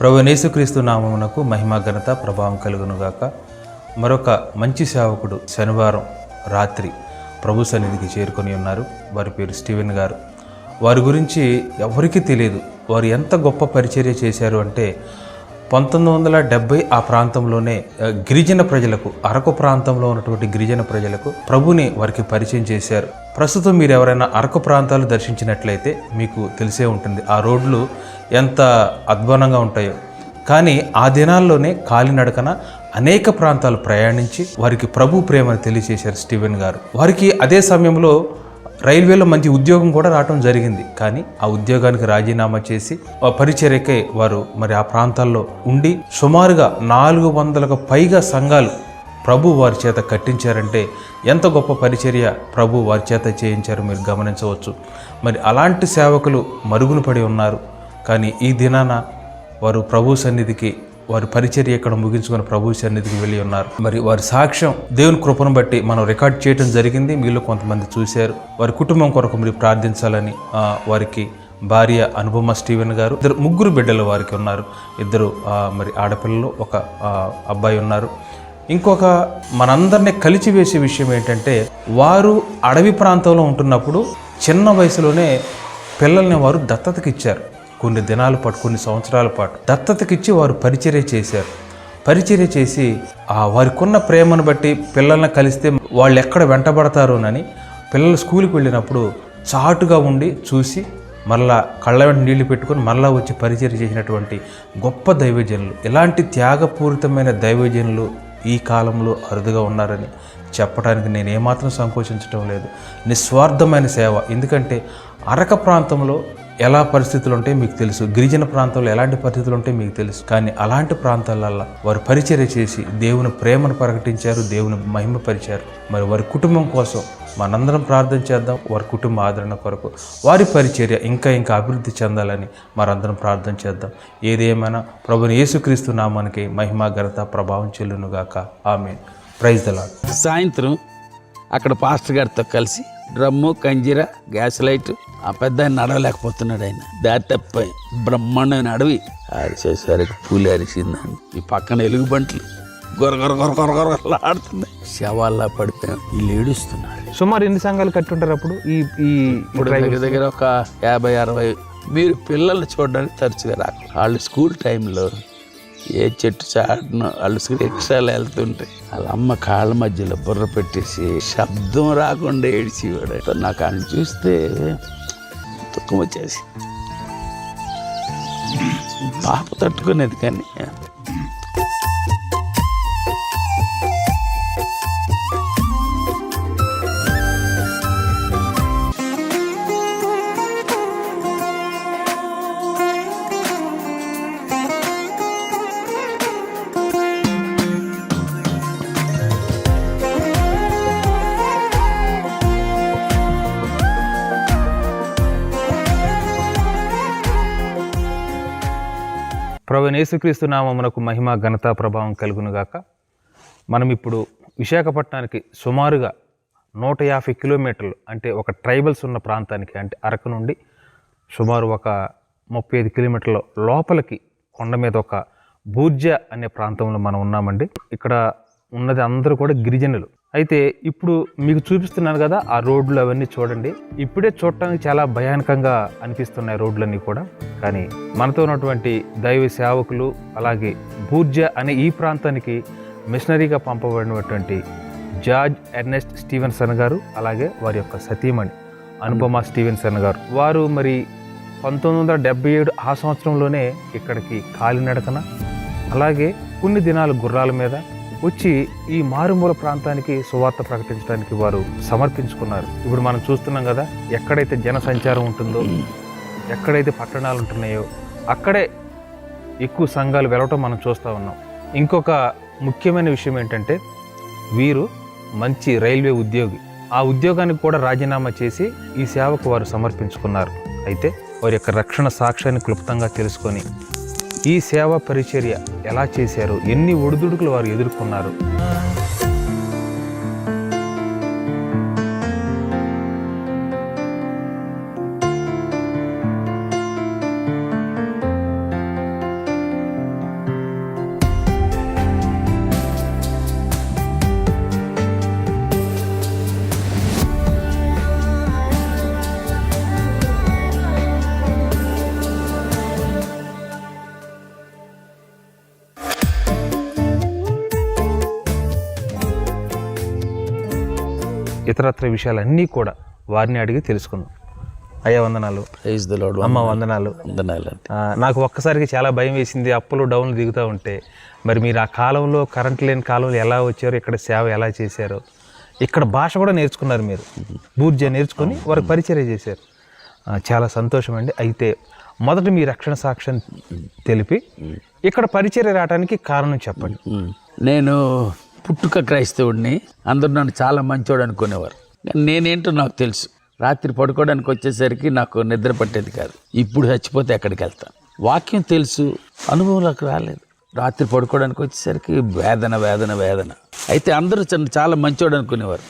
ప్రభు నేసుక్రీస్తు నామమునకు మహిమ ఘనత ప్రభావం కలుగునుగాక. మరొక మంచి సేవకుడు శనివారం రాత్రి ప్రభు సన్నిధికి చేరుకొని ఉన్నారు. వారి పేరు స్టీవెన్ గారు. వారి గురించి ఎవరికీ తెలియదు. వారు ఎంత గొప్ప పరిచర్య చేశారు అంటే పంతొమ్మిది వందల డెబ్బై ఆ ప్రాంతంలోనే గిరిజన ప్రజలకు అరకు ప్రాంతంలో ఉన్నటువంటి గిరిజన ప్రజలకు ప్రభుని వారికి పరిచయం చేశారు. ప్రస్తుతం మీరు ఎవరైనా అరకు ప్రాంతాలు దర్శించినట్లయితే మీకు తెలిసే ఉంటుంది ఆ రోడ్లు ఎంత అద్భుతంగా ఉంటాయో. కానీ ఆ దినాల్లోనే కాలినడకన అనేక ప్రాంతాలు ప్రయాణించి వారికి ప్రభు ప్రేమను తెలియజేశారు స్టీవెన్ గారు. వారికి అదే సమయంలో రైల్వేలో మంచి ఉద్యోగం కూడా రావటం జరిగింది. కానీ ఆ ఉద్యోగానికి రాజీనామా చేసి ఆ పరిచర్యకై వారు మరి ఆ ప్రాంతాల్లో ఉండి సుమారుగా నాలుగు వందలకు పైగా సంఘాలు ప్రభు వారి చేత కట్టించారంటే ఎంత గొప్ప పరిచర్య ప్రభు వారి చేత చేయించారు మీరు గమనించవచ్చు. మరి అలాంటి సేవకులు మరుగున పడి ఉన్నారు. కానీ ఈ దినాన వారు ప్రభు సన్నిధికి వారి పరిచర్య ఇక్కడ ముగించుకొని ప్రభు సన్నిధికి వెళ్ళి ఉన్నారు. మరి వారి సాక్ష్యం దేవుని కృపను బట్టి మనం రికార్డ్ చేయడం జరిగింది. మీలో కొంతమంది చూశారు. వారి కుటుంబం కొరకు మీరు ప్రార్థించాలని వారికి భార్య అనుపమ స్టీవెన్ గారు ఇద్దరు ముగ్గురు బిడ్డలు వారికి ఉన్నారు. ఇద్దరు మరి ఆడపిల్లలు ఒక అబ్బాయి ఉన్నారు. ఇంకొక మనందరినీ కలిచివేసే విషయం ఏంటంటే వారు అడవి ప్రాంతంలో ఉంటున్నప్పుడు చిన్న వయసులోనే పిల్లల్ని వారు దత్తతకి ఇచ్చారు. కొన్ని దినాల పాటు కొన్ని సంవత్సరాల పాటు దత్తతకిచ్చి వారు పరిచర్య చేశారు. పరిచర్య చేసి ఆ వారికున్న ప్రేమను బట్టి పిల్లల్ని కలిస్తే వాళ్ళు ఎక్కడ వెంటబడతారోనని పిల్లలు స్కూల్కి వెళ్ళినప్పుడు చాటుగా ఉండి చూసి మరలా కళ్ళ వెంట నీళ్ళు పెట్టుకొని మరలా వచ్చి పరిచయం చేసినటువంటి గొప్ప దైవజనులు. ఇలాంటి త్యాగపూరితమైన దైవజనులు ఈ కాలంలో అరుదుగా ఉన్నారని చెప్పడానికి నేను ఏమాత్రం సంకోచించడం లేదు. నిస్వార్థమైన సేవ. ఎందుకంటే అరక ప్రాంతంలో ఎలా పరిస్థితులు ఉంటాయి మీకు తెలుసు. గిరిజన ప్రాంతంలో ఎలాంటి పరిస్థితులు ఉంటాయి మీకు తెలుసు. కానీ అలాంటి ప్రాంతాలల్లో వారు పరిచర్య చేసి దేవుని ప్రేమను ప్రకటించారు దేవుని మహిమపరిచారు మరి వారి కుటుంబం కోసం మనందరం ప్రార్థన చేద్దాం. వారి కుటుంబ ఆదరణ కొరకు వారి పరిచర్య ఇంకా ఇంకా అభివృద్ధి చెందాలని మనందరం ప్రార్థన చేద్దాం. ఏదేమైనా ప్రభుని యేసుక్రీస్తు నామానికి మహిమ ఘనత ప్రభావం చెల్లునుగాక. ఆమె ప్రైజ్ దలా సాయంత్రం అక్కడ పాస్టర్ గారితో కలిసి డ్రమ్ము కంజీర గ్యాస్ లైట్. ఆ పెద్ద ఆయన నడవలేకపోతున్నాడు ఆయన. దారి బ్రహ్మాండమైన అడవి. అరిచేసరికి పూలి అరిసిందండి ఈ పక్కన ఎలుగుబంట్లు. ఆడుతుంది శవాల్లా పడిపోయాం వీళ్ళు ఏడుస్తున్నారు సుమారు ఎన్ని సంఘాలు కట్టుంటారు అప్పుడు? ఈ ఈ ఇప్పుడు దగ్గర దగ్గర ఒక యాభై అరవై. మీరు పిల్లల్ని చూడడానికి తరచుగా రాకు. వాళ్ళు స్కూల్ టైంలో ఏ చెట్టు చాటున వాళ్ళు రిక్షాలు వెళ్తుంటే వాళ్ళ అమ్మ కాళ్ళ మధ్యలో బుర్ర పెట్టేసి శబ్దం రాకుండా ఏడిచేవాడు నాకు ఆయన చూస్తే దుఃఖం వచ్చేసి. పాప తట్టుకునేది కానీ యేసుక్రీస్తు నామమునకు మహిమ ఘనత ప్రభావం కలుగునుగాక. మనం ఇప్పుడు విశాఖపట్నానికి సుమారుగా నూట యాభై కిలోమీటర్లు అంటే ఒక ట్రైబల్స్ ఉన్న ప్రాంతానికి అంటే అరకు నుండి సుమారు ఒక ముప్పై ఐదు కిలోమీటర్ల లోపలికి కొండ మీద ఒక బూర్జ అనే ప్రాంతంలో మనం ఉన్నామండి. ఇక్కడ ఉన్నది అందరూ కూడా గిరిజనులు. అయితే ఇప్పుడు మీకు చూపిస్తున్నాను కదా ఆ రోడ్లు అవన్నీ చూడండి. ఇప్పుడే చూడటానికి చాలా భయానకంగా అనిపిస్తున్నాయి రోడ్లన్నీ కూడా. కానీ మనతో ఉన్నటువంటి దైవ సేవకులు అలాగే బూర్జ అనే ఈ ప్రాంతానికి మిషనరీగా పంపబడినటువంటి జార్జ్ ఎర్నెస్ట్ స్టీవెన్సన్ గారు అలాగే వారి యొక్క సతీమణి అనుపమ స్టీవెన్సన్ గారు. వారు మరి పంతొమ్మిది వందల డెబ్బై ఏడు ఆ సంవత్సరంలోనే ఇక్కడికి కాలినడకన అలాగే కొన్ని దినాలు గుర్రాల మీద వచ్చి ఈ మారుమూల ప్రాంతానికి సువార్త ప్రకటించడానికి వారు సమర్పించుకున్నారు. ఇప్పుడు మనం చూస్తున్నాం కదా ఎక్కడైతే జన సంచారం ఉంటుందో ఎక్కడైతే పట్టణాలు ఉంటున్నాయో అక్కడే ఎక్కువ సంఘాలు వెళ్ళటం మనం చూస్తూ ఉన్నాం. ఇంకొక ముఖ్యమైన విషయం ఏంటంటే వీరు మంచి రైల్వే ఉద్యోగి. ఆ ఉద్యోగానికి కూడా రాజీనామా చేసి ఈ సేవకు వారు సమర్పించుకున్నారు. అయితే వారి యొక్క రక్షణ సాక్ష్యాన్ని క్లుప్తంగా తెలుసుకొని ఈ సేవా పరిచర్య ఎలా చేశారు ఎన్ని ఒడిదుడుకులు వారు ఎదుర్కొన్నారు. ఇతరత్ర విషయాలన్నీ కూడా వారిని అడిగి తెలుసుకుందాం. అయ్యా వందనాలు. అమ్మ వందనాలు. వందనాలండి. ఆ, నాకు ఒక్కసారికి చాలా భయం వేసింది అప్పులు డౌన్లు దిగుతూ ఉంటే. మరి మీరు ఆ కాలంలో కరెంట్ లేని కాలంలో ఎలా వచ్చారో ఇక్కడ సేవ ఎలా చేశారో. ఇక్కడ భాష కూడా నేర్చుకున్నారు మీరు. బూర్జ నేర్చుకొని వారికి పరిచర్య చేశారు. చాలా సంతోషం అండి. అయితే మొదట మీ రక్షణ సాక్ష్యం తెలిపి ఇక్కడ పరిచర్య రావడానికి కారణం చెప్పండి. నేను పుట్టుక క్రైస్తవుడిని అందరూ నన్ను చాలా మంచోడు అనుకునేవారు. నేనేంటో నాకు తెలుసు. రాత్రి పడుకోవడానికి వచ్చేసరికి నాకు నిద్ర పట్టేది కాదు. ఇప్పుడు చచ్చిపోతే ఎక్కడికి వెళ్తాను? వాక్యం తెలుసు. అనుభవంలోకి రాలేదు. రాత్రి పడుకోవడానికి వచ్చేసరికి వేదన వేదన వేదన. అయితే అందరూ చిన్న చాలా మంచోడు అనుకునేవారు.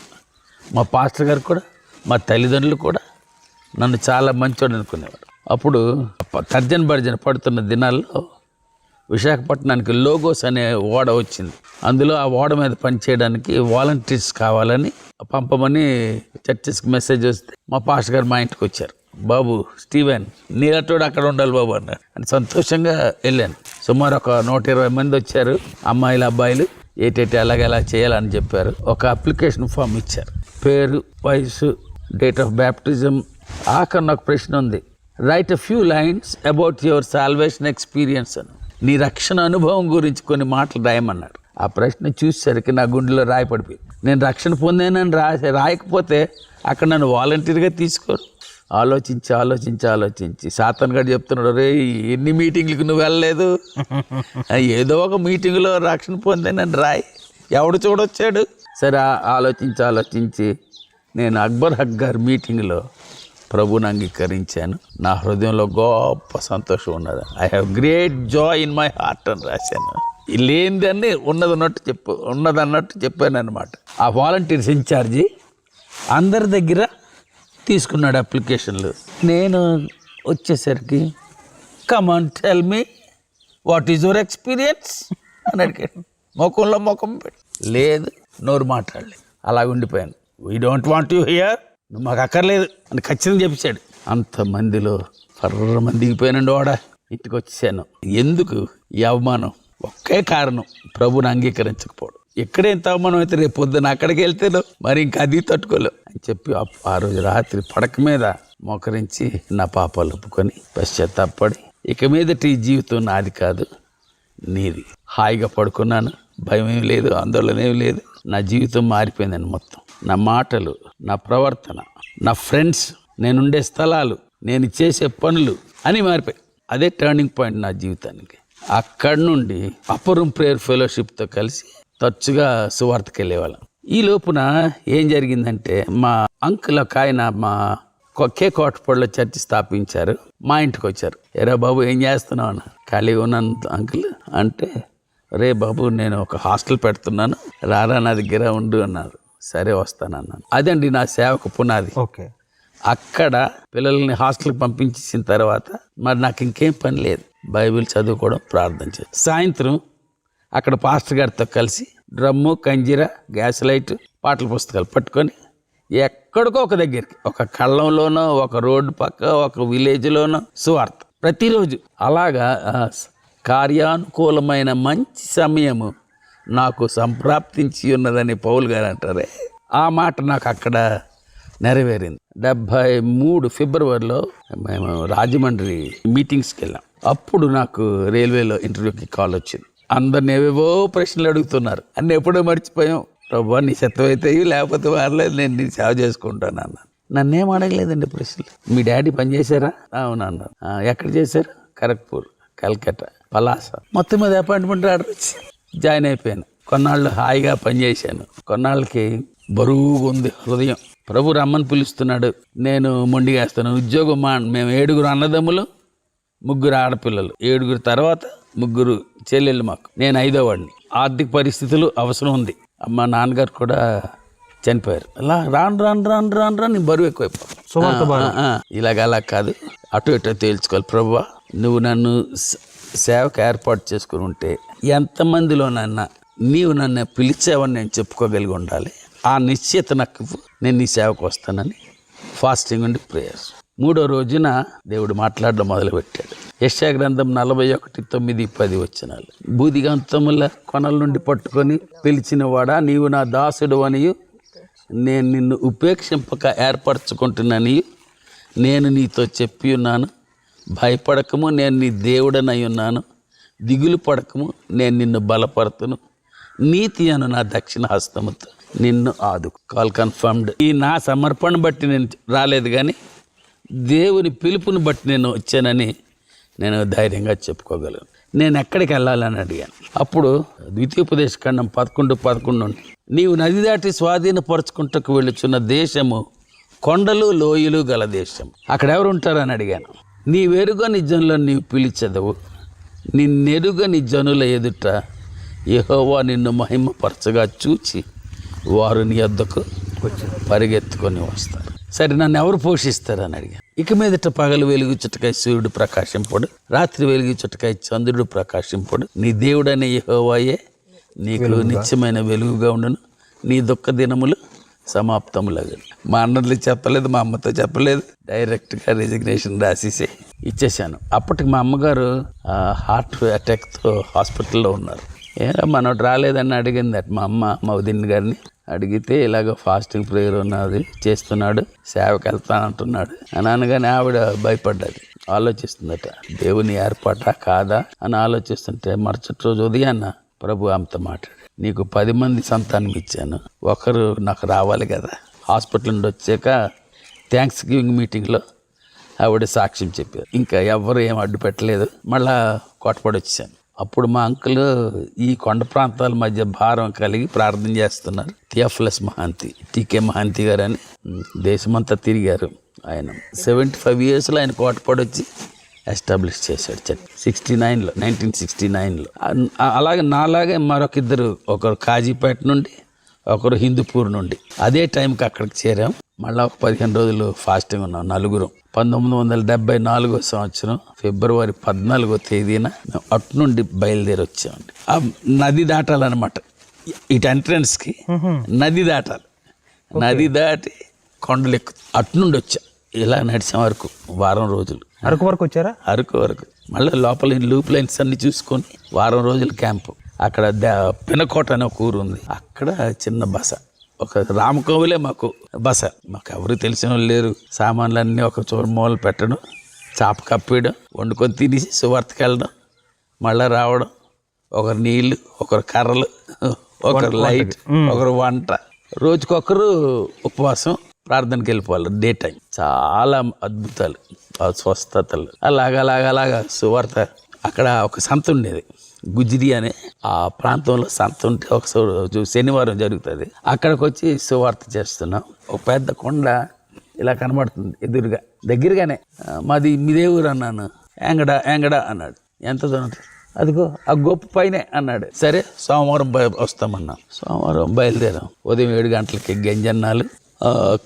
మా పాస్టర్ గారు కూడా మా తల్లిదండ్రులు కూడా నన్ను చాలా మంచోడు అనుకునేవారు. అప్పుడు తర్జన భర్జన పడుతున్న దినాల్లో విశాఖపట్నానికి లోగోస్ అనే ఓడ వచ్చింది. అందులో ఆ ఓడ మీద పనిచేయడానికి వాలంటీర్స్ కావాలని పంపమని చర్చెస్కి మెసేజ్ వస్తే మా పాస్టర్ గారు మా ఇంటికి వచ్చారు. బాబు స్టీవెన్ నీలటోడు అక్కడ ఉండాలి బాబు అన్నారు. అని సంతోషంగా వెళ్ళాను. సుమారు ఒక నూట ఇరవై మంది వచ్చారు అమ్మాయిలు అబ్బాయిలు. ఏటేటి అలాగే ఎలా చేయాలని చెప్పారు. ఒక అప్లికేషన్ ఫామ్ ఇచ్చారు. పేరు వయసు డేట్ ఆఫ్ బ్యాప్టిజం ఆఖరి నాకు ప్రశ్న ఉంది. Write a few lines about your salvation experience అని. నీ రక్షణ అనుభవం గురించి కొన్ని మాటలు రాయమన్నాడు. ఆ ప్రశ్న చూసేసరికి నా గుండెలో రాయపడిపోయి నేను రక్షణ పొందానని రాసి రాయకపోతే అక్కడ నన్ను వాలంటీర్గా తీసుకోరు. ఆలోచించి ఆలోచించి ఆలోచించి సాతన్ గారు చెప్తున్నాడు రే ఎన్ని మీటింగ్లకు నువ్వు వెళ్ళలేదు? ఏదో ఒక మీటింగ్లో రక్షణ పొందానని రాయి. ఎవడు చూడొచ్చాడు? సరే ఆలోచించి ఆలోచించి నేను అక్బర్ హక్ గారి మీటింగ్లో ప్రభుని అంగీకరించాను. నా హృదయంలో గొప్ప సంతోషం ఉన్నది. I have great joy in my heart అని రాశాను. లేనిదాన్ని ఉన్నది అన్నట్టు చెప్పు ఉన్నది అన్నట్టు చెప్పాను అనమాట ఆ వాలంటీర్స్ ఇన్ఛార్జి అందరి దగ్గర తీసుకున్నాడు అప్లికేషన్లు నేను వచ్చేసరికి come on tell me what is your experience అని అడిగాడు. ముఖంలో ముఖం పెట్టి. లేదు నోరు మాట్లాడలేదు. అలా ఉండిపోయాను we don't want you here నువ్వు మాకు అక్కర్లేదు అని ఖచ్చితంగా చెప్పాడు అంతమందిలో ఫర్ర మంది వాడ. ఇంటికి వచ్చేసాను ఎందుకు ఈ అవమానం? ఒకే కారణం. ప్రభుని అంగీకరించకపోవడం. ఎక్కడేంత అవమానం అయితే రేపు పొద్దున అక్కడికి వెళ్తేనో మరి ఇంకా అది తట్టుకోలేవు అని చెప్పి ఆ- రోజు రాత్రి పడక మీద మోకరించి నా పాపాలు ఒప్పుకొని పశ్చాత్తాపడి ఇక మీదటి ఈ జీవితం నాది కాదు నీది. హాయిగా పడుకున్నాను. భయం ఏం లేదు ఆందోళన ఏం లేదు. నా జీవితం మారిపోయిందండి మొత్తం. నా మాటలు నా ప్రవర్తన నా ఫ్రెండ్స్ నేనుండే స్థలాలు నేను చేసే పనులు అని మారిపోయాయి. అదే టర్నింగ్ పాయింట్ నా జీవితానికి. అక్కడి నుండి అపరం ప్రేయర్ ఫెలోషిప్తో కలిసి తరచుగా సువార్తకి వెళ్ళేవాళ్ళం ఈ లోపున ఏం జరిగిందంటే మా అంకుల్ ఒక ఆయన మా కొ- కే కోటపడిలో చర్చి స్థాపించారు. మా ఇంటికి వచ్చారు. ఎరా బాబు ఏం చేస్తున్నావు అన్న? ఖాళీగా ఉన్నాను అంకుల్. అంటే రే బాబు నేను ఒక హాస్టల్ పెడుతున్నాను. రారా నా దగ్గర ఉండు అన్నారు. సరే వస్తానన్నాను అదండి నా సేవకు పునాది. ఓకే. అక్కడ పిల్లల్ని హాస్టల్కి పంపించేసిన తర్వాత మరి నాకు ఇంకేం పని లేదు. బైబిల్ చదువుకోవడం ప్రార్థన చేయడం సాయంత్రం అక్కడ పాస్టర్ గారితో కలిసి డ్రమ్ము కంజీర గ్యాస్ లైట్ పాటల పుస్తకాలు పట్టుకొని ఎక్కడికో ఒక దగ్గరికి ఒక కళ్ళంలోనో ఒక రోడ్డు పక్క ఒక విలేజ్లోనో సువార్త ప్రతిరోజు. అలాగా కార్యానుకూలమైన మంచి సమయము నాకు సంప్రాప్తించి ఉన్నదని పౌల్ గారు అంటారే. ఆ మాట నాకు అక్కడ నెరవేరింది. డెబ్భై మూడు ఫిబ్రవరిలో మేము రాజమండ్రి మీటింగ్స్కి వెళ్ళాం. అప్పుడు నాకు రైల్వేలో ఇంటర్వ్యూకి కాల్ వచ్చింది. అందరిని ఏవేవో ప్రశ్నలు అడుగుతున్నారు. అన్నీ ఎప్పుడో మర్చిపోయాం. ప్రభా నీ అయితే లేకపోతే వారలేదు నేను నీ సేవ చేసుకుంటాను అన్నాను నన్నేం అడగలేదండి ప్రశ్నలు. మీ డాడీ పనిచేశారా? చేశారా ఎక్కడ చేశారు? ఖరగ్పూర్ కల్కట్టా. పలాస. మొత్తం మీద అపాయింట్మెంట్ ఆర్డర్ వచ్చి జాయిన్ అయిపోయాను కొన్నాళ్ళు హాయిగా పనిచేశాను. కొన్నాళ్ళకి బరువుగా ఉంది హృదయం. ప్రభు రమ్మని పిలుస్తున్నాడు. నేను మొండిగేస్తాను ఉద్యోగం మా మేము ఏడుగురు అన్నదమ్ములు ముగ్గురు ఆడపిల్లలు. ఏడుగురు తర్వాత ముగ్గురు చెల్లెళ్ళు మాకు. నేను ఐదో వాడిని. ఆర్థిక పరిస్థితులు అవసరం ఉంది. మా నాన్నగారు కూడా చనిపోయారు. అలా రాను రాను రాను రాను రాను బరువు ఎక్కువైపోయి ఇలాగ అలా కాదు. అటు ఇటు తేల్చుకోవాలి. ప్రభువా నువ్వు నన్ను సేవకు ఏర్పాటు చేసుకుని ఉంటే ఎంతమందిలోనన్నా నీవు నన్ను పిలిచావని నేను చెప్పుకోగలిగి ఉండాలి. ఆ నిశ్చిత నాకు నేను నీ సేవకు వస్తానని ఫాస్టింగ్ ఉండి ప్రేయర్స్. మూడో రోజున దేవుడు మాట్లాడడం మొదలుపెట్టాడు. యశాగ్రంథం నలభై ఒకటి తొమ్మిది పది వచ్చినాలు బూదిగంతముల కొనల నుండి పట్టుకొని పిలిచినవాడా నీవు నా దాసుడు అనియు. నేను నిన్ను ఉపేక్షింపక ఏర్పరచుకుంటున్నాని నేను నీతో చెప్పి ఉన్నాను. భయపడకము నేను నీ దేవుడనై ఉన్నాను. దిగులు పడకము నేను నిన్ను బలపడుతును నీతి అను నా దక్షిణ హస్తముతో నిన్ను ఆదు కాల్ కన్ఫర్మ్డ్. ఈ నా సమర్పణ బట్టి నేను రాలేదు కానీ దేవుని పిలుపుని బట్టి నేను వచ్చానని నేను ధైర్యంగా చెప్పుకోగలను. నేను ఎక్కడికి వెళ్ళాలని అడిగాను. అప్పుడు ద్వితీయోపదేశ ఖండం పదకొండు పదకొండు నీవు నది దాటి స్వాధీనపరచుకుంటకు వెళ్ళుచున్న దేశము కొండలు లోయలు గల దేశం అక్కడ ఎవరు ఉంటారని అడిగాను. నీ వెరుగని జనులను నీవు పిలిచెదవు. నిన్నెరుగని జనుల ఎదుట యెహోవా నిన్ను మహిమపరచగా చూచి వారు నీ వద్దకు పరిగెత్తుకొని వస్తారు. సరే నన్ను ఎవరు పోషిస్తారని అడిగాను. ఇక మీదట పగలు వెలుగు చుట్టకాయ సూర్యుడు ప్రకాశింపడు రాత్రి వెలుగు చుట్టకాయ చంద్రుడు ప్రకాశింపడు. నీ దేవుడనే యెహోవాయే నీకు నిత్యమైన వెలుగుగా ఉండును. నీ దుఃఖ దినములు సమాప్తములగు మా అన్నలు చెప్పలేదు మా అమ్మతో చెప్పలేదు. డైరెక్ట్గా రెజిగ్నేషన్ రాసేసి ఇచ్చేసాను అప్పటికి మా అమ్మగారు హార్ట్ అటాక్తో హాస్పిటల్లో ఉన్నారు. ఏరా మనోడు రాలేదని అడిగింది అట్ మా అమ్మ మౌదిన్ గారిని. అడిగితే ఇలాగ ఫాస్టింగ్ ప్రేయర్ ఉన్నది చేస్తున్నాడు సేవకి వెళ్తానంటున్నాడు అని అనగానే ఆవిడ భయపడ్డది. ఆలోచిస్తుందట దేవుని ఏర్పాట కాదా? అని ఆలోచిస్తుంటే మరుసటి రోజు ఉదయాన్న ప్రభు ఆమెతో మాట్లాడాడు. నీకు పది మంది సంతానం ఇచ్చాను. ఒకరు నాకు రావాలి కదా. హాస్పిటల్ నుండి వచ్చాక థ్యాంక్స్ గివింగ్ మీటింగ్లో ఆవిడ సాక్ష్యం చెప్పారు. ఇంకా ఎవరు ఏం అడ్డు పెట్టలేదు. మళ్ళా కొట్టపడి వచ్చాను అప్పుడు మా అంకుల్ ఈ కొండ ప్రాంతాల మధ్య భారం కలిగి ప్రార్థన చేస్తున్నారు. థియోఫ్లస్ మహాంతి టీకే మహాంతి గారు అని దేశమంతా తిరిగారు ఆయన. సెవెంటీ ఫైవ్ ఇయర్స్లో ఆయన కోటపడి వచ్చి ఎస్టాబ్లిష్ చేశాడు. చర్చ్ సిక్స్టీ నైన్లో నైన్టీన్ సిక్స్టీ నైన్లో. అలాగే నాలాగే మరొక ఇద్దరు ఒకరు కాజీపేట నుండి ఒకరు హిందూపూర్ నుండి. అదే టైంకి అక్కడికి చేరాం. మళ్ళీ ఒక పదిహేను రోజులు ఫాస్టింగ్ ఉన్నాం నలుగురం. పంతొమ్మిది వందల డెబ్బై నాలుగో సంవత్సరం ఫిబ్రవరి పద్నాలుగో తేదీన మేము అటు నుండి బయలుదేరి వచ్చామండి. ఆ నది దాటాలన్నమాట. ఇటు ఎంట్రన్స్కి నది దాటాలి. నది దాటి కొండలు ఎక్కు అటు నుండి వచ్చాం. ఇలా నడిచాం వరకు వారం రోజులు. అరకు వరకు వచ్చారా? అరకు వరకు. మళ్ళీ లోపల లూప్ లైన్స్ అన్ని చూసుకొని వారం రోజుల క్యాంపు అక్కడ పినకోట అనే ఒక ఊరు ఉంది. అక్కడ చిన్న బస. ఒక రామకోవిలే మాకు బస. మాకు ఎవరు తెలిసిన వాళ్ళు లేరు. సామాన్లన్నీ ఒక చోట మూల పెట్టడం చాప కప్పేయడం వండుకొని తినేసి సువార్తకి వెళ్ళడం మళ్ళీ రావడం. ఒకరు నీళ్ళు ఒకరు కర్రలు ఒకరు లైట్ ఒకరు వంట. రోజుకొకరు ఉపవాసం ప్రార్థనకి వెళ్ళిపోవాలి. Day time. చాలా అద్భుతాలు స్వస్థతలు. అలాగా అలాగా అలాగా సువార్త. అక్కడ ఒక సంత ఉండేది గుజ్రి అనే. ఆ ప్రాంతంలో సంత ఉంటే ఒక రోజు శనివారం జరుగుతుంది. అక్కడికి వచ్చి సువార్త చేస్తున్నాం. ఒక పెద్ద కొండ ఇలా కనబడుతుంది ఎదురుగా. దగ్గరగానే మాది మీదే ఊరు అన్నాను. ఎంగడ ఎంగడ అన్నాడు. ఎంత దూరం అదిగో ఆ గొప్ప పైనే అన్నాడు. సరే సోమవారం బయ వస్తామన్నాం. సోమవారం బయలుదేరాం. ఉదయం ఏడు గంటలకి గంజన్నాలు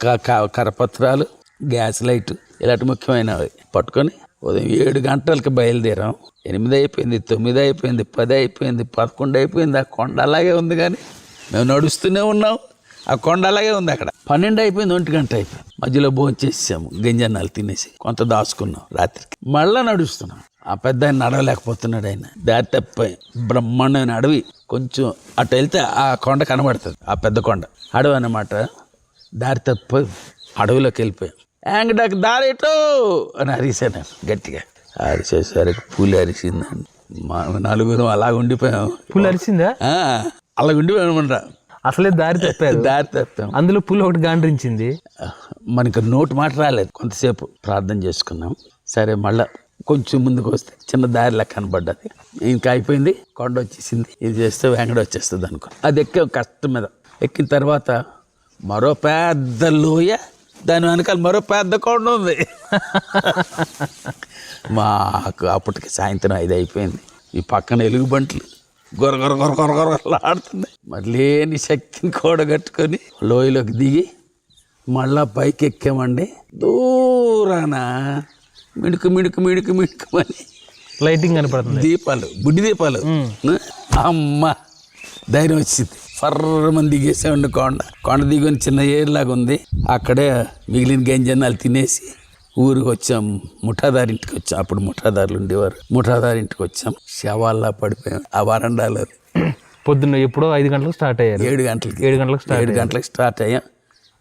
క- క- కరపత్రాలు గ్యాస్ లైట్ ఇలాంటి ముఖ్యమైనవి. పట్టుకొని ఉదయం ఏడు గంటలకి బయలుదేరాం. ఎనిమిది అయిపోయింది తొమ్మిది అయిపోయింది పది అయిపోయింది పదకొండు అయిపోయింది. ఆ కొండ అలాగే ఉంది కానీ మేము నడుస్తూనే ఉన్నాం. ఆ కొండ అలాగే ఉంది అక్కడ. పన్నెండు అయిపోయింది ఒంటి గంట అయిపోయింది. మధ్యలో భోజనం చేసాము గింజన్నాలు తినేసి కొంత దాచుకున్నాం రాత్రికి. మళ్ళీ నడుస్తున్నాం. ఆ పెద్ద ఆయన నడవలేకపోతున్నాడు ఆయన. దారి తప్పిపోయి బ్రహ్మాండమైన అడవి. కొంచెం అటు వెళ్తే ఆ కొండ కనబడుతుంది ఆ పెద్ద కొండ. అడవి అన్నమాట. దారి తప్పిపోయి అడవిలోకి వెళ్ళిపోయాం. యాంగడాకి దారి ఎటో అని అరిశాను గట్టిగా. అరిసేసరికి పూలు అరిసిందండి. మా నలుగురు అలా ఉండిపోయాం. పుల్ అరిసిందా? అలా ఉండిపోయామంట అసలే దారి తప్పారు. దారి తప్పాం. అందులో పుల్ ఒకటి గాండ్రించింది. మనకి నోటు మాట రాలేదు. కొంతసేపు ప్రార్థన చేసుకున్నాం. సరే మళ్ళా కొంచెం ముందుకు వస్తే చిన్న దారిలా కనబడ్డది. ఇంకా అయిపోయింది. కొండ వచ్చేసింది. ఇది చేస్తే వెంకట వచ్చేస్తుంది అనుకో. అది ఎక్కే కష్టం మీద. ఎక్కిన తర్వాత మరో పెద్ద లోయ దాని వెనకాల మరో పెద్ద కొండ ఉంది. మాకు అప్పటికి సాయంత్రం ఐదు అయిపోయింది. ఈ పక్కన ఎలుగుబంట్లు గొర గొర గొర గొర గొర ఆడుతుంది. మరి లేని శక్తిని కూడగట్టుకొని లోయలోకి దిగి మళ్ళా పైకి ఎక్కామండి. దూరాన మిణుకు మిణుకు మిణుకు మిణుకు అని లైటింగ్ కనపడుతుంది. దీపాలు బుడ్డి దీపాలు. అమ్మ ధైర్యం వచ్చింది. ఫర్రమని దిగేసామండి కొండ. కొండ దిగుని చిన్న ఏరులాగా ఉంది. అక్కడే మిగిలిన గంజన్నాలు తినేసి ఊరికి వచ్చాం. ముఠాదారింటికి వచ్చాం. అప్పుడు ముఠాదారులు ఉండేవారు. ముఠాదారింటికి వచ్చాం. శవాల్లా పడిపోయాం. ఆ వరండాలో పొద్దున్న ఎప్పుడో ఐదు గంటలకు స్టార్ట్ అయ్యారు. ఏడు గంటలకి. ఏడు గంటలకు స్టార్ట్ ఏడు గంటలకు స్టార్ట్ అయ్యాం.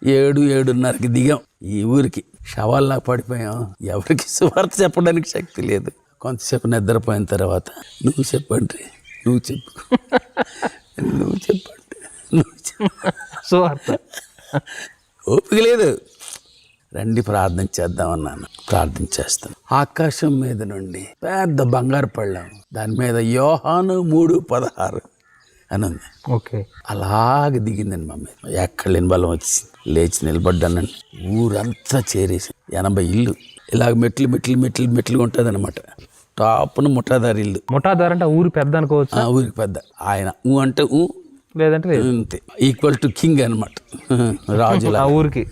ఏడు ఏడున్నరకి దిగాం. ఈ ఊరికి శవాల్లా పడిపోయాం. ఎవరికి సువార్త చెప్పడానికి శక్తి లేదు. కొంతసేపు నిద్రపోయిన తర్వాత నువ్వు చెప్పండి నువ్వు చెప్పు. నువ్వు చెప్పండి. సువార్త. ఓపిక లేదు. రండి ప్రార్థన చేద్దామన్నాను. ప్రార్థన చేస్తాను. ఆకాశం మీద నుండి పెద్ద బంగారు పళ్ళం. దాని మీద యోహాను మూడు పదహారు అని ఉంది. ఓకే. అలాగ దిగిందండి మమ్మీ ఎక్కడ లేని బలం వచ్చి లేచి నిలబడ్డానండి ఊరంతా చేరేసి ఎనభై ఇల్లు. ఇలాగ మెట్లు మెట్లు మెట్లు మెట్లు ఉంటుంది అనమాట టాప్ను ముఠాదారి ఇల్లు. ముఠాదార్ అంటే ఊరు పెద్ద అనుకోవచ్చు? ఊరికి పెద్ద. ఆయన ఊ అంటే ఊ లేదంటే. అంతే. ఈక్వల్ టు కింగ్ అనమాట రాజుల. ఆ ఊరికి.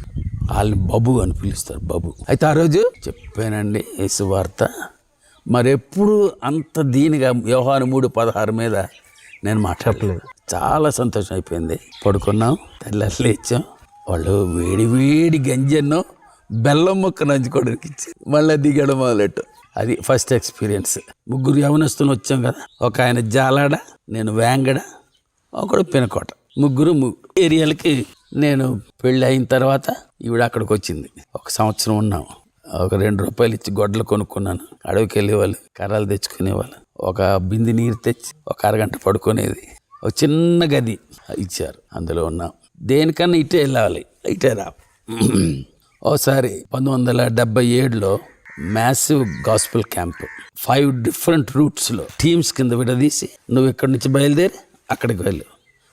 వాళ్ళని బాబు అని పిలుస్తారు బాబు. అయితే ఆ రోజు చెప్పానండి యేసు వార్త. మరెప్పుడు అంత దీనిగా వ్యవహారం మూడు పదహారు మీద నేను మాట్లాడలేదు చాలా సంతోషం అయిపోయింది. పడుకున్నాం తెల్లారి లేచాం. వాళ్ళు వేడి వేడి గంజన్నో బెల్లం ముక్క నంచుకోవడానికి ఇచ్చి మళ్ళీ దిగడం మొదలెట్టు. అది ఫస్ట్ ఎక్స్పీరియన్స్ ముగ్గురు యవనస్తులు వచ్చాం కదా. ఒక ఆయన జాలాడ నేను వేంగడ ఒకడు పినకోట. ముగ్గురు ఏరియాలకి నేను పెళ్ళి అయిన తర్వాత ఈవిడ అక్కడికి వచ్చింది ఒక సంవత్సరం ఉన్నాం. ఒక రెండు రూపాయలు ఇచ్చి గొడ్డలు కొనుక్కున్నాను. అడవికి వెళ్ళేవాళ్ళు కర్రలు తెచ్చుకునేవాళ్ళు. ఒక బింది నీరు తెచ్చి ఒక అరగంట పడుకునేది. ఒక చిన్న గది ఇచ్చారు. అందులో ఉన్నాం. దేనికన్నా ఇటే వెళ్ళాలి. ఇటే రా. ఓసారి పంతొమ్మిది వందల డెబ్బై ఏడులో massive gospel camp. Five different రూట్స్లో teams కింద విడదీసి నువ్వు ఇక్కడి నుంచి బయలుదేరి అక్కడికి వెళ్ళు.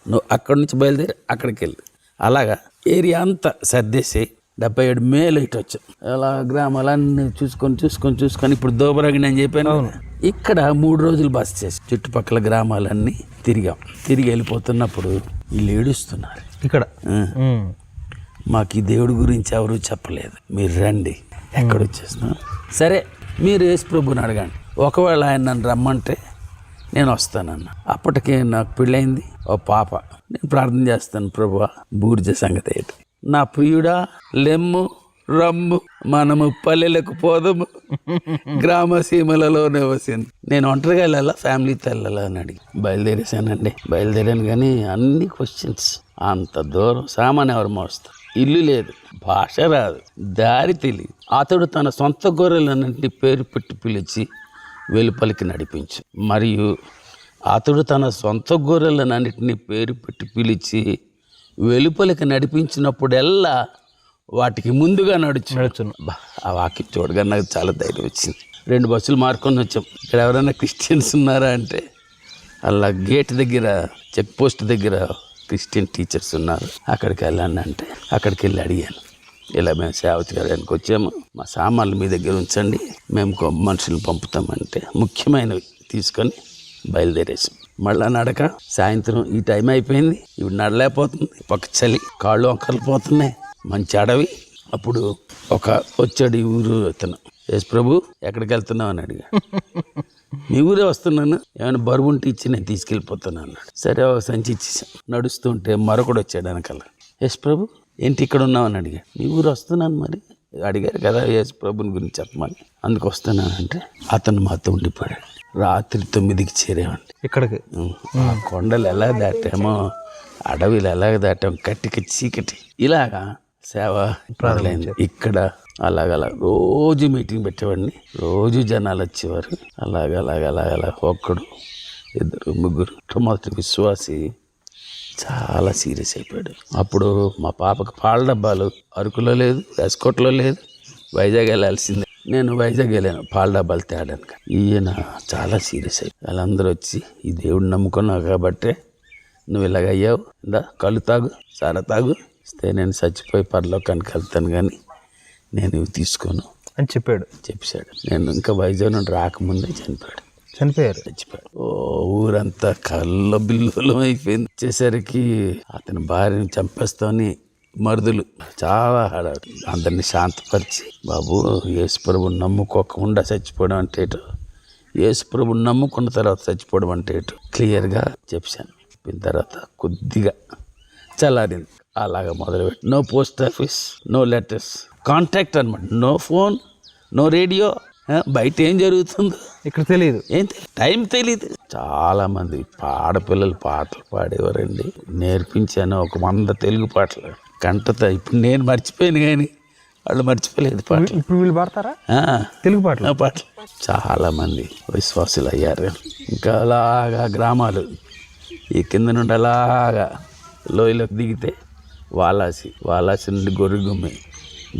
నువ్వు అక్కడి నుంచి బయలుదేరి అక్కడికి వెళ్ళు. అలాగా ఏరియా అంతా సర్దేసి డెబ్బై ఏడు మేలు ఇటు వచ్చాం. అలా గ్రామాలన్నీ చూసుకొని చూసుకొని చూసుకొని ఇప్పుడు దోబరాగి నేను చెప్పాను. ఇక్కడ మూడు రోజులు బస్ చేసి చుట్టుపక్కల గ్రామాలన్నీ తిరిగాం. తిరిగి వెళ్ళిపోతున్నప్పుడు వీళ్ళు ఏడుస్తున్నారు. ఇక్కడ. మాకు ఈ దేవుడి గురించి ఎవరు చెప్పలేదు. మీరు రండి. ఎక్కడ వచ్చేసినా సరే మీరు యేసు ప్రభుని అడగండి. ఒకవేళ ఆయన నన్ను రమ్మంటే నేను వస్తానన్న అప్పటికే నాకు పెళ్ళైంది ఓ పాప. నేను ప్రార్థన చేస్తాను ప్రభు బూర్జ సంగతి ఏంటి. నా ప్రియుడా లెమ్ము రమ్ము మనము పల్లెలకు పోదము. గ్రామ సీమలలో నివసింది. నేను ఒంటరిగా వెళ్ళాలా? ఫ్యామిలీతో వెళ్ళాలా అని అడిగి. బయలుదేరేసానండి బయలుదేరాను కానీ అన్ని క్వశ్చన్స్. అంత దూరం సామాన్ ఎవరు మోస్తారు? ఇల్లు లేదు. భాష రాదు. దారి తెలియదు అతడు తన సొంత గొర్రెలన్నింటినీ పేరు పెట్టి పిలిచి వెలుపలికి నడిపించు. మరియు అతడు తన సొంత గొర్రెలన్నింటినీ పేరు పెట్టి పిలిచి వెలుపలికి నడిపించినప్పుడెల్లా వాటికి ముందుగా నడుచు. నడుచును. ఆ వాక్యం చూడగా నాకు చాలా ధైర్యం వచ్చింది. రెండు బస్సులు మార్కొని వచ్చాం. ఇక్కడ ఎవరైనా క్రిస్టియన్స్ ఉన్నారా అంటే అలా గేట్ దగ్గర చెక్ పోస్ట్ దగ్గర క్రిస్టియన్ టీచర్స్ ఉన్నారు. అక్కడికి వెళ్ళండి అంటే అక్కడికి వెళ్ళి అడిగాను. ఇలా మేము సేవతి గారికి వచ్చాము. మా సామాన్లు మీ దగ్గర ఉంచండి. మేము మనుషులు పంపుతామంటే ముఖ్యమైనవి తీసుకొని బయలుదేరేసాం. మళ్ళా నడక సాయంత్రం ఈ టైం అయిపోయింది. ఇవి నడలేకపోతుంది. పక్క చలి కాళ్ళు వంకర్లు పోతున్నాయి. మంచి అడవి. అప్పుడు ఒక వచ్చాడు ఈ ఊరు అతను. యేసు ప్రభు ఎక్కడికి వెళ్తున్నావు? అని అడిగా. మీ ఊరే వస్తున్నాను. ఏమైనా బరువు ఉంటే ఇచ్చి నేను తీసుకెళ్ళిపోతున్నాను అన్నాడు. సరే సంచి ఇచ్చేసాను నడుస్తుంటే మరొకడు వచ్చాడు వెనకాల. యేసు ప్రభు ఏంటి ఇక్కడ ఉన్నావు అని అడిగా. మీ ఊరు వస్తున్నాను మరి. అడిగారు కదా యేసు ప్రభుని గురించి చెప్పమని. అందుకు వస్తున్నానంటే అతను మాతో ఉండిపోయాడు. రాత్రి తొమ్మిదికి చేరేవండి ఇక్కడికి ఆ కొండలు ఎలా దాటామో అడవిలు ఎలా దాటాం కట్టికి చీకటి. ఇలాగా సేవ మొదలైంది. ఇక్కడ అలాగలా రోజు మీటింగ్ పెట్టేవాడిని. రోజు జనాలు వచ్చేవారు. అలాగ అలాగ అలాగ అలా ఒక్కడు ఇద్దరు ముగ్గురు మొదటి విశ్వాసి చాలా సీరియస్ అయిపోయాడు. అప్పుడు మా పాపకు పాల డబ్బాలు అరకులో లేదు ఎస్కోట్లో లేదు వైజాగ్ వెళ్ళాల్సిందే. నేను వైజాగ్ వెళ్ళాను పాల డబ్బాలు తేడానికి. ఈయన చాలా సీరియస్ అయ్యి వాళ్ళందరూ వచ్చి ఈ దేవుడిని నమ్ముకున్నావు కాబట్టే నువ్వు ఇలాగ అయ్యావు. ఇందా కళ్ళు తాగు సార తాగు. ఇస్తే నేను చచ్చిపోయి పరలోకానికి వెళ్తాను కానీ నేను ఇవి తీసుకోను. అని చెప్పాడు. చెప్పాడు. నేను ఇంకా వైజాగ్ నుండి రాకముందే చనిపోయాడు. చనిపోయారు. చచ్చిపోయాడు ఓ ఊరంతా కళ్ళ బిల్లులం అయిపోయింది. వచ్చేసరికి అతని భార్యని చంపేస్తామని మరుదులు. చాలా హడావిడి. అందరిని శాంతపరిచి బాబు యేసుప్రభుని నమ్ముకోకుండా చచ్చిపోవడం అంటే ఏటో? యేసుప్రభుని నమ్ముకున్న తర్వాత చచ్చిపోవడం అంటే ఏటో? క్లియర్గా చెప్పాను. చెప్పిన తర్వాత కొద్దిగా చల్లారింది. అలాగా మొదలుపెట్టి no post office no letters contact అనమాట. నో ఫోన్ నో రేడియో బయట ఏం జరుగుతుందో? ఇక్కడ తెలియదు ఏం టైం తెలీదు. చాలా మంది ఆడపిల్లలు పాటలు పాడేవారండి. నేర్పించాను ఒక వంద తెలుగు పాటలు. కంటత ఇప్పుడు నేను మర్చిపోయాను కానీ వాళ్ళు మర్చిపోలేదు పాటలు. ఇప్పుడు వీళ్ళు పాడతారా? తెలుగు పాటలు? పాటలు. చాలా మంది విశ్వాసులు అయ్యారు. ఇంకా అలాగా గ్రామాలు. ఈ కింద నుండి అలాగా లోయలోకి దిగితే వాలాసి వాలాసి నుండి గొరుగుమ్మి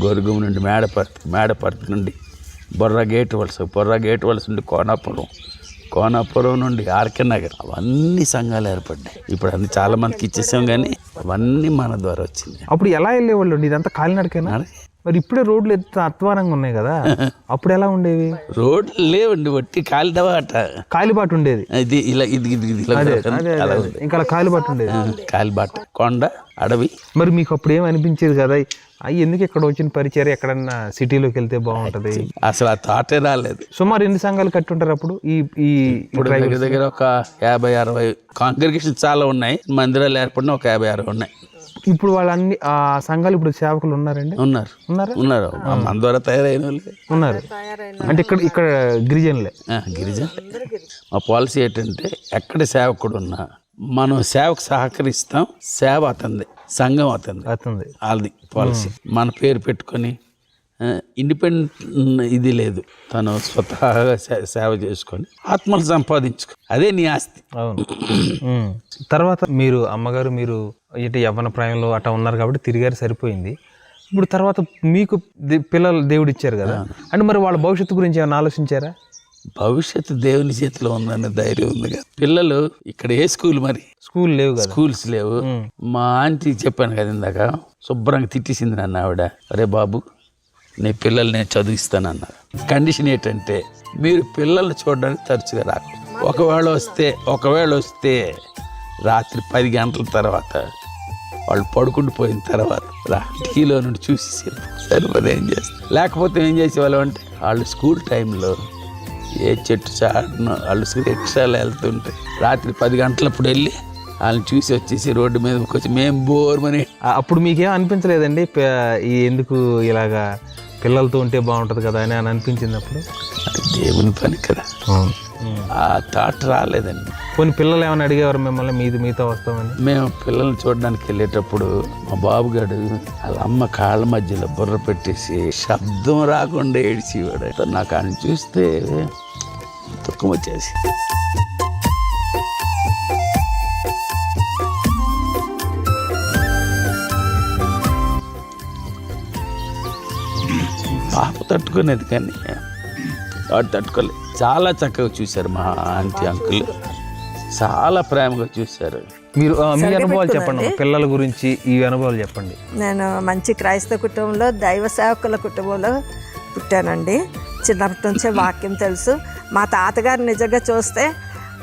గొరుగుమ్మి నుండి మేడపర్తి మేడపర్తి నుండి బొర్ర గేట్ వలస బొర్ర గేట్ వలస నుండి కోనాపురం కోనాపురం నుండి ఆర్కే నగర్ అవన్నీ సంఘాలు ఏర్పడ్డాయి. ఇప్పుడు అన్ని చాలా మందికి ఇచ్చేసాం కానీ అవన్నీ మన ద్వారా వచ్చింది. అప్పుడు ఎలా వెళ్ళేవాళ్ళు ఇదంతా కాలినడకేనా? నడక. మరి ఇప్పుడే రోడ్లు ఎంత అధ్వానంగా ఉన్నాయి కదా? అప్పుడు ఎలా ఉండేవి? రోడ్లు లేవండి వట్టి కాలిదవాట. కాలిబాట ఉండేది. ఇది ఇలా ఇది ఇది ఇంకా కాలిబాట ఉండేది. కాలిబాట. కొండ అడవి. మరి మీకు అప్పుడు ఏం అనిపించేది కదా? అయ్యి ఎందుకు ఇక్కడ వచ్చిన పరిచయం ఎక్కడన్నా సిటీలోకి వెళ్తే బాగుంటది? అసలు ఆ థాటే రాలేదు. సుమారు ఎన్ని సంఘాలు కట్టి ఉంటారు అప్పుడు? ఈ ఈ ఇప్పుడు దగ్గర దగ్గర ఒక యాభై అరవై కాంగ్రిగేషన్ చాలా ఉన్నాయి. మందిరాలు ఏర్పడిన ఒక యాభై అరవై ఉన్నాయి. ఇప్పుడు వాళ్ళన్ని ఆ సంఘాలు ఇప్పుడు సేవకులు ఉన్నారండి? ఉన్నారు. ఉన్నారా? ఉన్నారు. మన ద్వారా తయారైన వాళ్ళే. ఉన్నారు. అంటే ఇక్కడ ఇక్కడ గిరిజనులే. గిరిజన మా పాలసీ ఏంటంటే ఎక్కడ సేవకుడు ఉన్నా మనం సేవకు సహకరిస్తాం సేవ అతంది సంఘం అతంది అవుతుంది. అది పాలసీ మన పేరు పెట్టుకొని ఇండిపెండెంట్ ఇది లేదు. తను స్వతహాగా సేవ చేసుకొని ఆత్మలు సంపాదించుకో. అదే నీ ఆస్తి. అవును. తర్వాత మీరు అమ్మగారు మీరు ఇటు యవ్వన ప్రాయంలో అట్లా ఉన్నారు కాబట్టి తిరిగారు సరిపోయింది. ఇప్పుడు తర్వాత మీకు పిల్లలు దేవుడు ఇచ్చారు కదా అంటే మరి వాళ్ళ భవిష్యత్తు గురించి ఏమైనా ఆలోచించారా? భవిష్యత్తు దేవుని చేతిలో ఉందనే ధైర్యం ఉంది కదా. పిల్లలు ఇక్కడ ఏ స్కూల్ మరి? స్కూల్ లేవు స్కూల్స్ లేవు. మా ఆంటీ చెప్పాను కదా ఇందాక శుభ్రంగా తిట్టేసింది నన్ను ఆవిడ. అరే బాబు నీ పిల్లల్ని నేను చదివిస్తానన్నారు కండిషన్ ఏంటంటే మీరు పిల్లల్ని చూడడానికి తరచుగా రాకు. ఒకవేళ వస్తే ఒకవేళ వస్తే రాత్రి పది గంటల తర్వాత వాళ్ళు పడుకుంటూ పోయిన తర్వాత రా కీలో నుండి చూసి సరిపోతే ఏం చేస్తారు లేకపోతే ఏం చేసేవాళ్ళు అంటే వాళ్ళు స్కూల్ టైంలో ఏ చెట్టు చాటున వాళ్ళు రిక్షాలు వెళ్తుంటే. రాత్రి పది గంటలప్పుడు వెళ్ళి వాళ్ళని చూసి వచ్చేసి రోడ్డు మీద వచ్చి మేము బోర్మని అప్పుడు మీకేం అనిపించలేదండి? ఎందుకు ఇలాగా పిల్లలతో ఉంటే బాగుంటది కదా అని అని అనిపించింది అప్పుడు దేవుని పని కదా. ఆ థాట్ రాలేదండి. కొన్ని పిల్లలు ఏమైనా అడిగేవారు మిమ్మల్ని మీది మీతో వస్తామని? మేము పిల్లల్ని చూడడానికి వెళ్ళేటప్పుడు మా బాబుగాడు వాళ్ళ అమ్మ కాళ్ళ మధ్యలో బుర్ర పెట్టేసి శబ్దం రాకుండా ఏడిచేవాడు. నాకు ఆయన చూస్తే దుఃఖం వచ్చేసి పాప తట్టుకునేది కానీ వాడు తట్టుకోలేదు చాలా చక్కగా చూశారు మా ఆంటీ అంకుల్. చాలా ప్రేమగా చూశారు. మీరు మీ అనుభవాలు చెప్పండి. పిల్లల గురించి ఈ అనుభవాలు చెప్పండి. నేను మంచి క్రైస్తవ కుటుంబంలో దైవ సేవకుల కుటుంబంలో పుట్టానండి. చిన్నప్పటి నుంచే వాక్యం తెలుసు. మా తాతగారు నిజంగా చూస్తే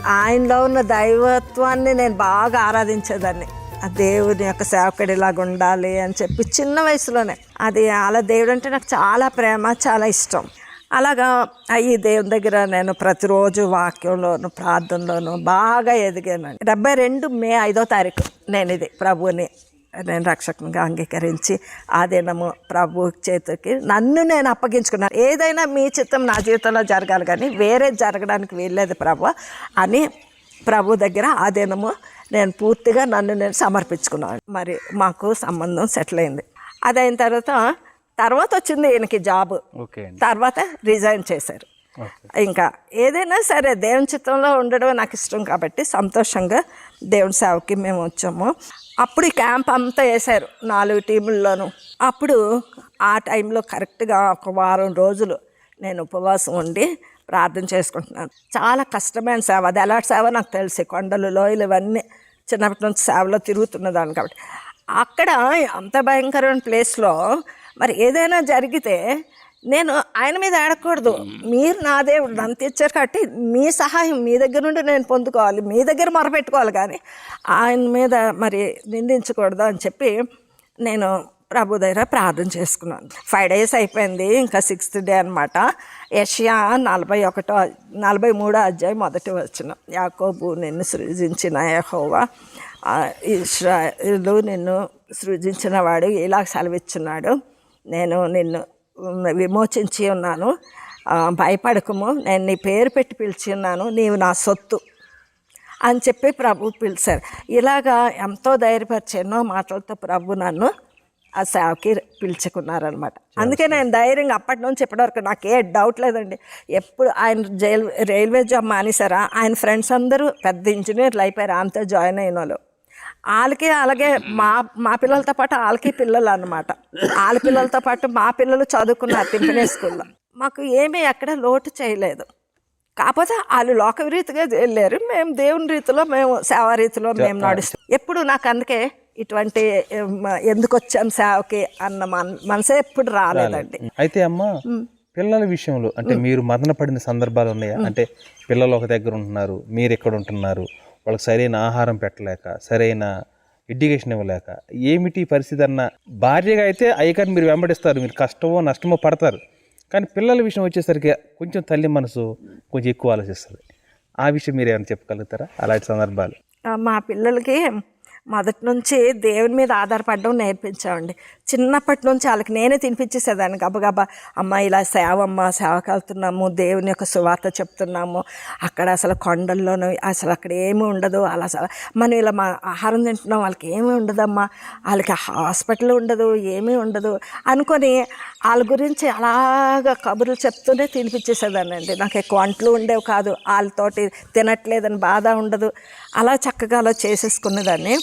ఆయనలో ఉన్న దైవత్వాన్ని నేను బాగా ఆరాధించేదాన్ని. ఆ దేవుని యొక్క సేవకుడు ఇలాగ ఉండాలి అని చెప్పి చిన్న వయసులోనే. అది అలా దేవుడు అంటే నాకు చాలా ప్రేమ చాలా ఇష్టం. అలాగా అయ్యి దేవుని దగ్గర నేను ప్రతిరోజు వాక్యంలోను ప్రార్థనలోను బాగా ఎదిగాను. డెబ్బై రెండు మే ఐదో తారీఖు నేను ఇది ప్రభువుని నేను రక్షకునిగా అంగీకరించి ఆ దినము ప్రభు చేతికి నన్ను నేను అప్పగించుకున్నాను. ఏదైనా మీ చిత్తం నా జీవితంలో జరగాలి కానీ వేరే జరగడానికి వీల్లేదు ప్రభు అని ప్రభు దగ్గర ఆ దినము నేను పూర్తిగా నన్ను నేను సమర్పించుకున్నాను. మరి మాకు సంబంధం సెటిల్ అయింది. అదైన తర్వాత తర్వాత వచ్చింది ఈయనకి జాబ్. తర్వాత రిజైన్ చేశారు. ఇంకా ఏదైనా సరే దేవుని చిత్తంలో ఉండడం నాకు ఇష్టం కాబట్టి సంతోషంగా దేవుని సేవకి మేము వచ్చాము. అప్పుడు ఈ క్యాంప్ అంతా వేశారు నాలుగు టీముల్లోనూ. అప్పుడు ఆ టైంలో కరెక్ట్గా ఒక వారం రోజులు నేను ఉపవాసం ఉండి ప్రార్థన చేసుకుంటున్నాను. చాలా కష్టమైన సేవ అది ఎలాంటి సేవ నాకు తెలిసి. కొండలు లోయలు ఇవన్నీ చిన్నప్పటి నుంచి సేవలో తిరుగుతున్నదాన్ని కాబట్టి. అక్కడ అంత భయంకరమైన ప్లేస్లో మరి ఏదైనా జరిగితే నేను ఆయన మీద ఆడకూడదు మీరు నా దేవుడు నన్ను తెచ్చారు కాబట్టి మీ సహాయం మీ దగ్గర నుండి నేను పొందుకోవాలి. మీ దగ్గర మొరపెట్టుకోవాలి కానీ ఆయన మీద మరి నిందించకూడదు అని చెప్పి నేను ప్రభు దగ్గర ప్రార్థన చేసుకున్నాను. ఫైవ్ డేస్ అయిపోయింది. ఇంకా సిక్స్త్ డే అనమాట యషియా నలభై ఒకటో నలభై మూడో అధ్యాయం మొదటి వచ్చిన యాకోబు నిన్ను సృజించిన యహోవా ఇస్రాయేలు నిన్ను సృజించిన వాడు ఇలా సెలవిచ్చున్నాడు. నేను నిన్ను విమోచించి ఉన్నాను. భయపడకము. నేను నీ పేరు పెట్టి పిలిచి ఉన్నాను. నీవు నా సొత్తు అని చెప్పి ప్రభు పిలిచారు. ఇలాగా ఎంతో ధైర్యపరిచి ఎన్నో మాటలతో ప్రభు నన్ను ఆ సేవకి పిలుచుకున్నారనమాట అందుకే నేను ధైర్యంగా అప్పటి నుంచి ఇప్పటివరకు నాకు ఏ డౌట్ లేదండి. ఎప్పుడు ఆయన జైల్ రైల్వే జాబ్ మానేశారా? ఆయన ఫ్రెండ్స్ అందరూ పెద్ద ఇంజనీర్లు అయిపోయారు. ఆమెతో జాయిన్ అయిన వాళ్ళు. వాళ్ళకి అలాగే మా మా పిల్లలతో పాటు వాళ్ళకి పిల్లలు అనమాట వాళ్ళ పిల్లలతో పాటు మా పిల్లలు చదువుకున్నారు తింపనే స్కూల్లో. మాకు ఏమీ ఎక్కడ లోటు చేయలేదు. కాకపోతే వాళ్ళు లోక రీతిగా వెళ్ళారు. మేము దేవుని రీతిలో మేము సేవా రీతిలో మేము నడుస్తాం ఎప్పుడు నాకు అందుకే ఇటువంటి ఎందుకు వచ్చాం సేవకి అన్న మన మనసే ఎప్పుడు రాలేదండి. అయితే అమ్మ పిల్లల విషయంలో అంటే మీరు మదన పడిన సందర్భాలు ఉన్నాయా? అంటే పిల్లలు ఒక దగ్గర ఉంటున్నారు మీరు ఎక్కడ ఉంటున్నారు. వాళ్ళకి సరైన ఆహారం పెట్టలేక సరైన ఎడ్యుకేషన్ ఇవ్వలేక ఏమిటి పరిస్థితి అన్న భార్యగా అయితే అయ్యగారిని మీరు వెంబడిస్తారు. మీరు కష్టమో నష్టమో పడతారు. కానీ పిల్లల విషయం వచ్చేసరికి కొంచెం తల్లి మనసు కొంచెం ఎక్కువ ఆలోచిస్తుంది. ఆ విషయం మీరు ఏమైనా చెప్పగలుగుతారా? అలాంటి సందర్భాలు. మా పిల్లలకి మొదటి నుంచి దేవుని మీద ఆధారపడడం నేర్పించామండి. చిన్నప్పటి నుంచి వాళ్ళకి నేనే తినిపించేసేదాన్ని. గబగబా అమ్మ ఇలా సేవమ్మ సేవకి వెళ్తున్నాము దేవుని యొక్క సువార్త చెప్తున్నాము. అక్కడ అసలు కొండల్లోనూ అసలు అక్కడ ఏమీ ఉండదు. అలా అసలు మనం ఇలా మా ఆహారం తింటున్నాం వాళ్ళకి ఏమీ ఉండదమ్మా. వాళ్ళకి హాస్పిటల్ ఉండదు ఏమీ ఉండదు అనుకొని వాళ్ళ గురించి అలాగా కబుర్లు చెప్తూనే తినిపించేసేదాన్ని అండి నాకు ఎక్కువ వంటలు ఉండేవి కాదు. వాళ్ళతోటి తినట్లేదని బాధ ఉండదు. అలా చక్కగా అలా చేసేసుకునేదాన్ని.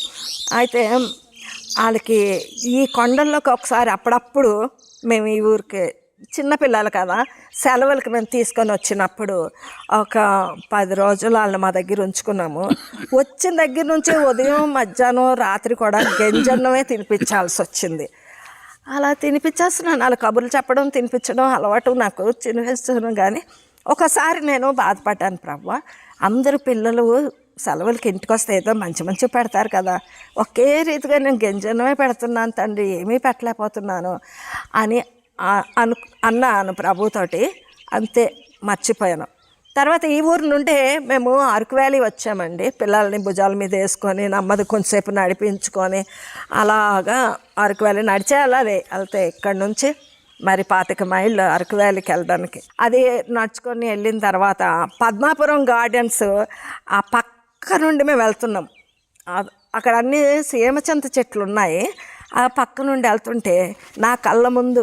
అయితే వాళ్ళకి ఈ కొండల్లోకి ఒకసారి అప్పుడప్పుడు మేము ఈ ఊరికి చిన్నపిల్లలు కదా సెలవులకి మేము తీసుకొని వచ్చినప్పుడు ఒక పది రోజులు వాళ్ళని మా దగ్గర ఉంచుకున్నాము. వచ్చిన దగ్గర నుంచి ఉదయం మధ్యాహ్నం రాత్రి కూడా గంజన్నమే తినిపించాల్సి వచ్చింది. అలా తినిపించేస్తున్నాను. వాళ్ళ కబుర్లు చెప్పడం తినిపించడం అలవాటు నాకు తినిపిస్తున్నాను కానీ ఒకసారి నేను బాధపడ్డాను ప్రభు అందరు పిల్లలు సెలవులకి ఇంటికి వస్తే ఏదో మంచి మంచి పెడతారు కదా. ఒకే రీతిగా నేను గింజనమే పెడుతున్నాను తండ్రి ఏమీ పెట్టలేకపోతున్నాను అని అను అన్నాను ప్రభుతోటి అంతే మర్చిపోయాను. తర్వాత ఈ ఊరు నుండే మేము అరకు వ్యాలీ వచ్చామండి. పిల్లల్ని భుజాల మీద వేసుకొని నమ్మది కొంతసేపు నడిపించుకొని అలాగా అరకు వ్యాలీ నడిచేయాలి వెళ్తే ఇక్కడ నుంచి మరి పాతిక మైళ్ళు అరకు వ్యాలీకి వెళ్ళడానికి. అది నడుచుకొని వెళ్ళిన తర్వాత పద్మాపురం గార్డెన్స్ ఆ పక్క నుండి మేము వెళ్తున్నాం. అక్కడ అన్ని సీమచింత చెట్లు ఉన్నాయి. ఆ పక్క నుండి వెళ్తుంటే నా కళ్ళ ముందు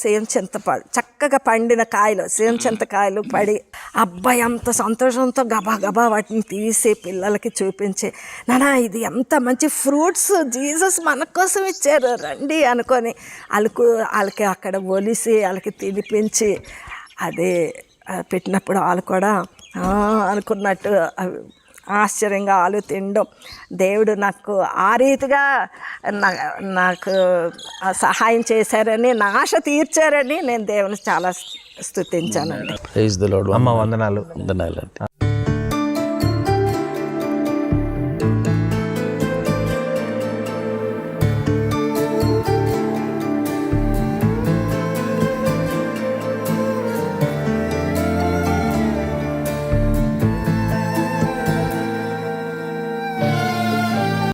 సేమ్ చింతపండు చక్కగా పండిన కాయలు సేమ్ చింతకాయలు పడి అబ్బాయి అంత సంతోషంతో గబా గబా వాటిని తీసి పిల్లలకి చూపించి నానా ఇది ఎంత మంచి ఫ్రూట్స్ జీసస్ మన కోసం ఇచ్చారు రండి అనుకొని వాళ్ళకు వాళ్ళకి అక్కడ ఒలిసి వాళ్ళకి తినిపించి అదే పెట్టినప్పుడు వాళ్ళు కూడా అనుకున్నట్టు ఆశ్చర్యంగా ఆలు తినడం దేవుడు నాకు ఆ రీతిగా నా- నాకు సహాయం చేశారని నా ఆశ తీర్చారని నేను దేవుని చాలా లార్డ్ అమ్మ వందనాలు. వందనాలు